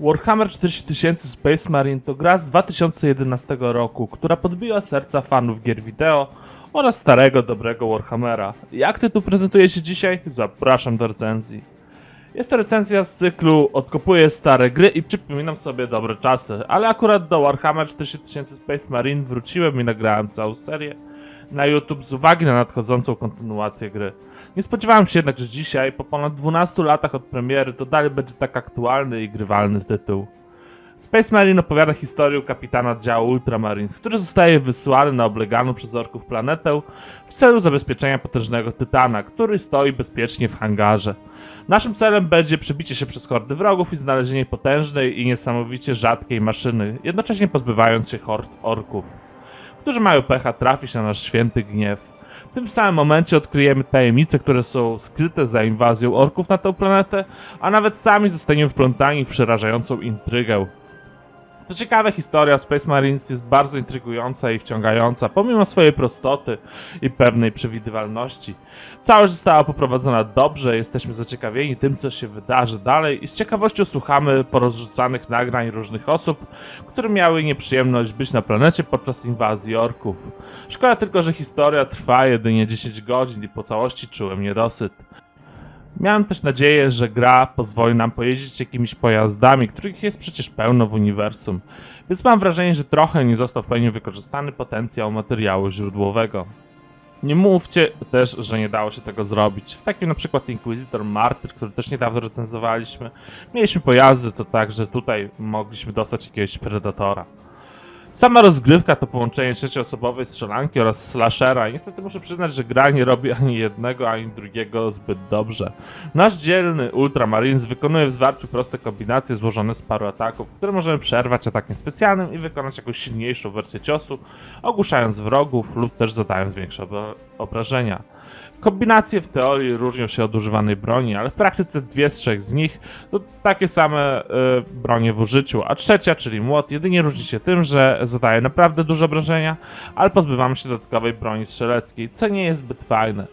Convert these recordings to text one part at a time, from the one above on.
Warhammer 40 000 Space Marine to gra z 2011 roku, która podbiła serca fanów gier wideo oraz starego, dobrego Warhammera. Jak tytuł prezentuje się dzisiaj? Zapraszam do recenzji. Jest to recenzja z cyklu Odkopuję stare gry i przypominam sobie dobre czasy, ale akurat do Warhammer 40 000 Space Marine wróciłem i nagrałem całą serię na YouTube z uwagi na nadchodzącą kontynuację gry. Nie spodziewałem się jednak, że dzisiaj, po ponad 12 latach od premiery, to dalej będzie tak aktualny i grywalny tytuł. Space Marine opowiada historię kapitana działu Ultramarines, który zostaje wysłany na obleganą przez orków planetę w celu zabezpieczenia potężnego Tytana, który stoi bezpiecznie w hangarze. Naszym celem będzie przebicie się przez hordy wrogów i znalezienie potężnej i niesamowicie rzadkiej maszyny, jednocześnie pozbywając się hord orków, którzy mają pecha trafić na nasz święty gniew. W tym samym momencie odkryjemy tajemnice, które są skryte za inwazją orków na tę planetę, a nawet sami zostaniemy wplątani w przerażającą intrygę. To ciekawa historia Space Marines jest bardzo intrygująca i wciągająca, pomimo swojej prostoty i pewnej przewidywalności. Całość została poprowadzona dobrze, jesteśmy zaciekawieni tym, co się wydarzy dalej i z ciekawością słuchamy porozrzucanych nagrań różnych osób, które miały nieprzyjemność być na planecie podczas inwazji orków. Szkoda tylko, że historia trwa jedynie 10 godzin i po całości czułem niedosyt. Miałem też nadzieję, że gra pozwoli nam pojeździć jakimiś pojazdami, których jest przecież pełno w uniwersum, więc mam wrażenie, że trochę nie został w pełni wykorzystany potencjał materiału źródłowego. Nie mówcie też, że nie dało się tego zrobić. W takim na przykład Inquisitor Martyr, który też niedawno recenzowaliśmy, mieliśmy pojazdy, to także tutaj mogliśmy dostać jakiegoś Predatora. Sama rozgrywka to połączenie trzecioosobowej strzelanki oraz slashera. Niestety muszę przyznać, że gra nie robi ani jednego, ani drugiego zbyt dobrze. Nasz dzielny Ultramarines wykonuje w zwarciu proste kombinacje złożone z paru ataków, które możemy przerwać atakiem specjalnym i wykonać jakąś silniejszą wersję ciosu, ogłuszając wrogów lub też zadając większe obra- obrażenia. Kombinacje w teorii różnią się od używanej broni, ale w praktyce dwie z trzech z nich to takie same y, bronie w użyciu, a trzecia, czyli młot, jedynie różni się tym, że zadaje naprawdę duże obrażenia, ale pozbywamy się dodatkowej broni strzeleckiej, co nie jest zbyt fajne.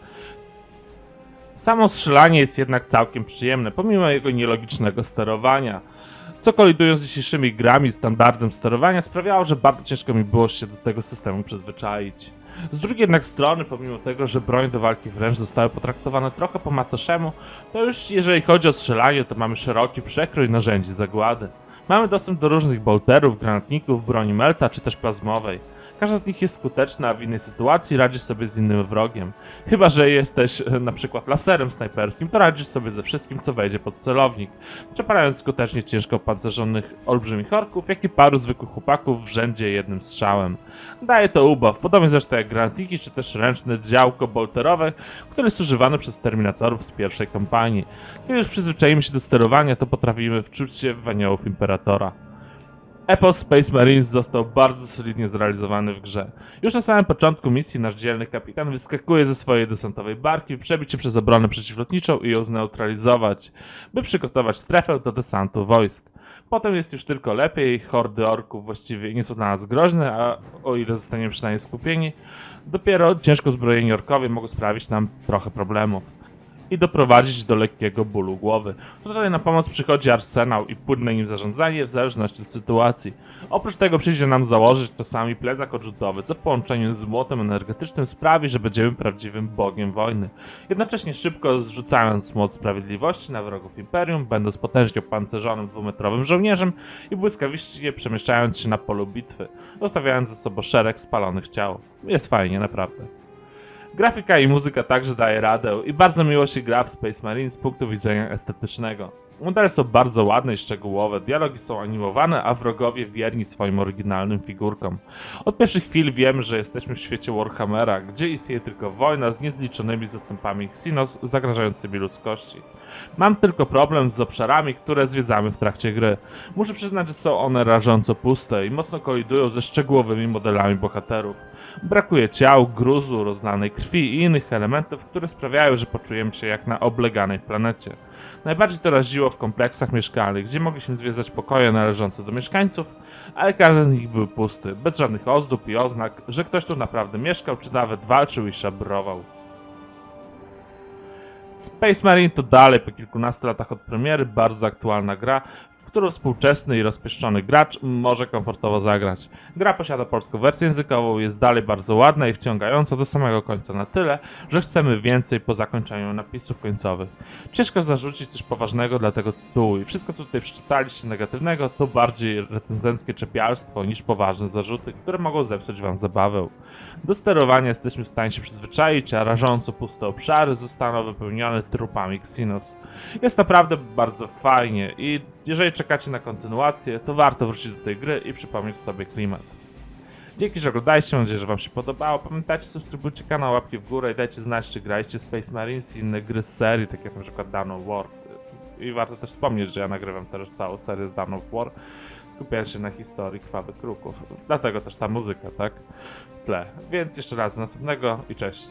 Samo strzelanie jest jednak całkiem przyjemne, pomimo jego nielogicznego sterowania. Co kolidując z dzisiejszymi grami standardem sterowania sprawiało, że bardzo ciężko mi było się do tego systemu przyzwyczaić. Z drugiej jednak strony, pomimo tego, że broń do walki wręcz zostały potraktowane trochę po macoszemu, to już jeżeli chodzi o strzelanie, to mamy szeroki przekrój narzędzi zagłady. Mamy dostęp do różnych bolterów, granatników, broni melta czy też plazmowej. Każda z nich jest skuteczna, a w innej sytuacji radzisz sobie z innym wrogiem. Chyba, że jesteś e, na przykład laserem snajperskim, to radzisz sobie ze wszystkim, co wejdzie pod celownik, przepalając skutecznie ciężko opancerzonych olbrzymich orków, jak i paru zwykłych chłopaków w rzędzie jednym strzałem. Daje to ubaw, podobnie zresztą jak granatniki, czy też ręczne działko bolterowe, które jest używane przez Terminatorów z pierwszej kampanii. Kiedy już przyzwyczaimy się do sterowania, to potrafimy wczuć się w aniołów Imperatora. Epos Space Marines został bardzo solidnie zrealizowany w grze. Już na samym początku misji nasz dzielny kapitan wyskakuje ze swojej desantowej barki, przebić się przez obronę przeciwlotniczą i ją zneutralizować, by przygotować strefę do desantu wojsk. Potem jest już tylko lepiej, hordy orków właściwie nie są dla nas groźne, a o ile zostaniemy przynajmniej skupieni, dopiero ciężko zbrojeni orkowie mogą sprawić nam trochę problemów i doprowadzić do lekkiego bólu głowy. Tutaj na pomoc przychodzi arsenał i płynne nim zarządzanie w zależności od sytuacji. Oprócz tego przyjdzie nam założyć czasami plecak odrzutowy, co w połączeniu z młotem energetycznym sprawi, że będziemy prawdziwym bogiem wojny. Jednocześnie szybko zrzucając moc sprawiedliwości na wrogów Imperium, będąc potężnie opancerzonym dwumetrowym żołnierzem i błyskawicznie przemieszczając się na polu bitwy, zostawiając ze sobą szereg spalonych ciał. Jest fajnie, naprawdę. Grafika i muzyka także daje radę i bardzo miło się gra w Space Marine z punktu widzenia estetycznego. Modele są bardzo ładne i szczegółowe, dialogi są animowane, a wrogowie wierni swoim oryginalnym figurkom. Od pierwszych chwil wiemy, że jesteśmy w świecie Warhammera, gdzie istnieje tylko wojna z niezliczonymi zastępami Xenos zagrażającymi ludzkości. Mam tylko problem z obszarami, które zwiedzamy w trakcie gry. Muszę przyznać, że są one rażąco puste i mocno kolidują ze szczegółowymi modelami bohaterów. Brakuje ciał, gruzu, rozlanej krwi i innych elementów, które sprawiają, że poczujemy się jak na obleganej planecie. Najbardziej to raziło w kompleksach mieszkalnych, gdzie mogliśmy zwiedzać pokoje należące do mieszkańców, ale każdy z nich był pusty, bez żadnych ozdób i oznak, że ktoś tu naprawdę mieszkał, czy nawet walczył i szabrował. Space Marine to dalej po kilkunastu latach od premiery bardzo aktualna gra, w którą współczesny i rozpieszczony gracz może komfortowo zagrać. Gra posiada polską wersję językową, jest dalej bardzo ładna i wciągająca do samego końca na tyle, że chcemy więcej po zakończeniu napisów końcowych. Ciężko zarzucić coś poważnego dla tego tytułu i wszystko co tutaj przeczytaliście negatywnego to bardziej recenzenckie czepialstwo niż poważne zarzuty, które mogą zepsuć wam zabawę. Do sterowania jesteśmy w stanie się przyzwyczaić, a rażąco puste obszary zostaną wypełnione trupami Xenos. Jest naprawdę bardzo fajnie i jeżeli czekacie na kontynuację, to warto wrócić do tej gry i przypomnieć sobie klimat. Dzięki, że oglądaliście, mam nadzieję, że wam się podobało. Pamiętajcie, subskrybujcie kanał, łapki w górę i dajcie znać, czy graliście Space Marines i inne gry z serii, takie jak na przykład Dawn of War. I warto też wspomnieć, że ja nagrywam teraz całą serię z Dawn of War, skupiając się na historii krwawych kruków. Dlatego też ta muzyka, tak? W tle. Więc jeszcze raz następnego i cześć.